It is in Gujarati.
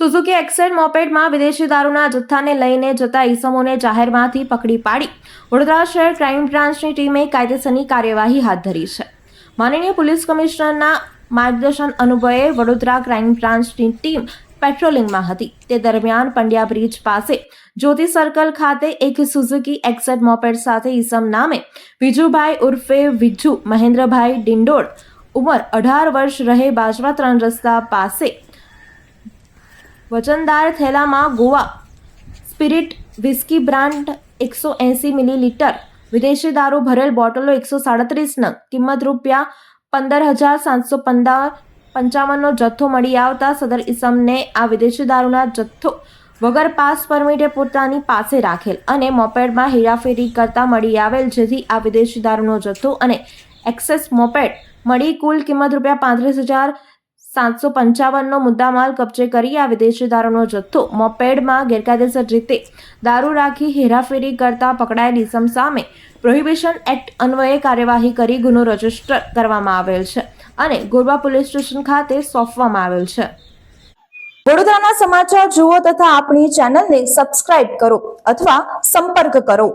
સુઝુકી એક્સેડ મોપેડમાં વિદેશી દારૂના જથ્થાને લઈને જતા ઈસમોને જાહેરમાંથી પકડી પાડી. વડોદરા શહેર ક્રાઇમ બ્રાન્ચની ટીમે કાયદેસરની કાર્યવાહી હાથ ધરી છે. માનનીય પોલીસ કમિશનરના માર્ગદર્શન અનુભવે વડોદરા ક્રાઇમ બ્રાન્ચની ટીમ પેટ્રોલિંગમાં હતી. તે દરમિયાન પંડ્યા બ્રિજ પાસે જ્યોતિ સર્કલ ખાતે એક સુઝુકી એક્સેડ મોપેડ સાથે ઈસમ નામે વિજુભાઈ ઉર્ફે વિજુ, મહેન્દ્રભાઈ ડિંડોળ ઉંમર અઢાર વર્ષ રહે બાજવા ત્રણ રસ્તા પાસે વજનદાર થેલામાં ગોવા. સ્પિરિટ વિસ્કી બ્રાન્ડ એકસો એંસી મિલીલીટર. વિદેશી દારૂ ભરેલ બોટલો એકસો સાડત્રીસ નંગ. કિંમત રૂપિયા પંદર હજાર સાતસો પંદર પંચાવનનો જથ્થો મળી આવતા સદર ઇસમને આ વિદેશી દારૂના જથ્થો વગર પાસ પરમિટે પોતાની પાસે રાખેલ અને મોપેડમાં હેરાફેરી કરતા મળી આવેલ, જેથી આ વિદેશી દારૂનો જથ્થો અને એક્સેસ મોપેડ મળી કુલ કિંમત રૂપિયા પાંત્રીસ હજાર સાતસો પંચાવનનો મુદ્દામાલ કબજે કરી આ વિદેશી દારૂનો જથ્થો. મોપેડમાં ગેરકાયદેસર રીતે દારૂ રાખી હેરાફેરી કરતા પકડાયેલ ઇસમ સામે પ્રોહિબિશન એક્ટ અન્વયે કાર્યવાહી કરી ગુનો રજિસ્ટર કરવામાં આવેલ છે અને ગોરબા પોલીસ સ્ટેશન ખાતે સોંપવામાં આવેલ છે. વડોદરાના સમાચાર જુઓ તથા આપણી ચેનલને સબસ્ક્રાઇબ કરો અથવા સંપર્ક કરો.